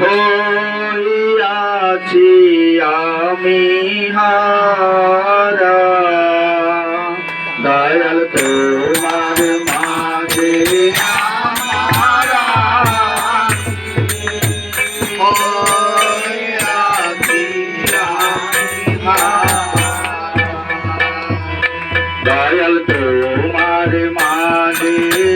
হইয়াছি আমি হারা। দয়াল তোমার মাঝে দয়াল তোমার মাঝে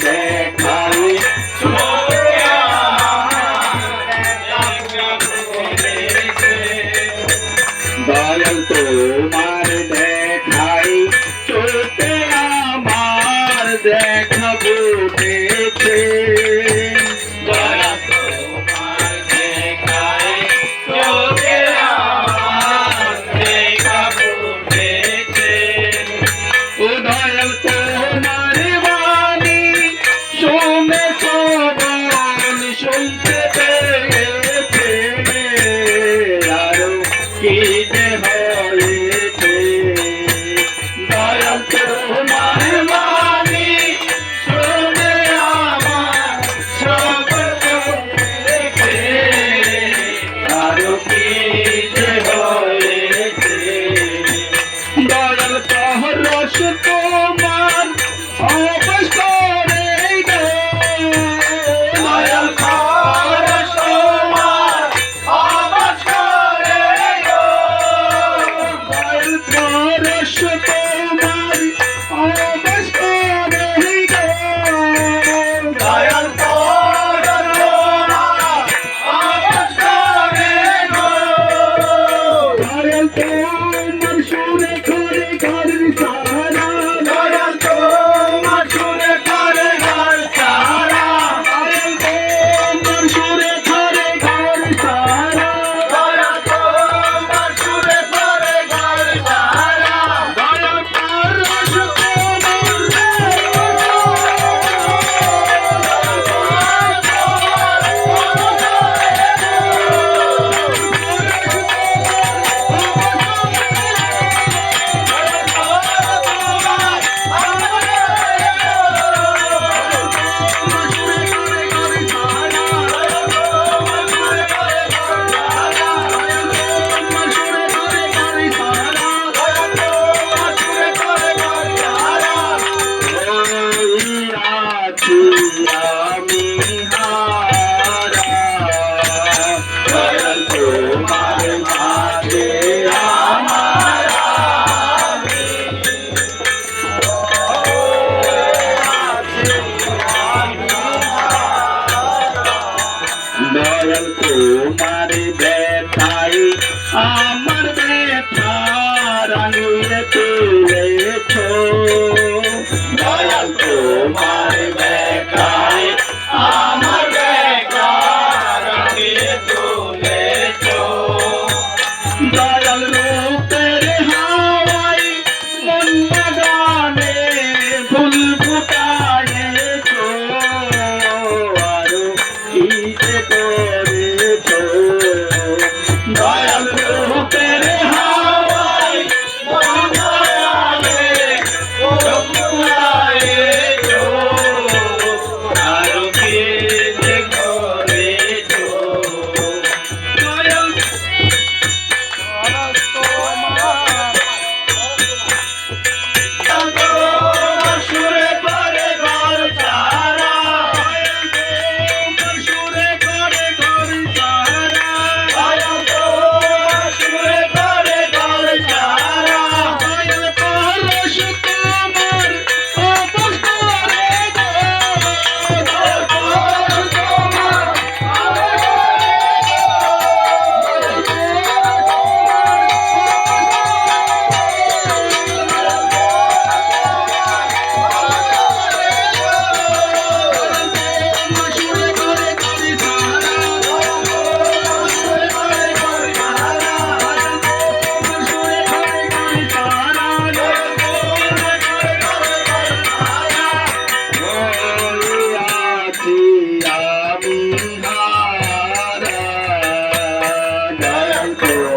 Jai তোমার ব্যথায় আমার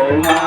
Oh,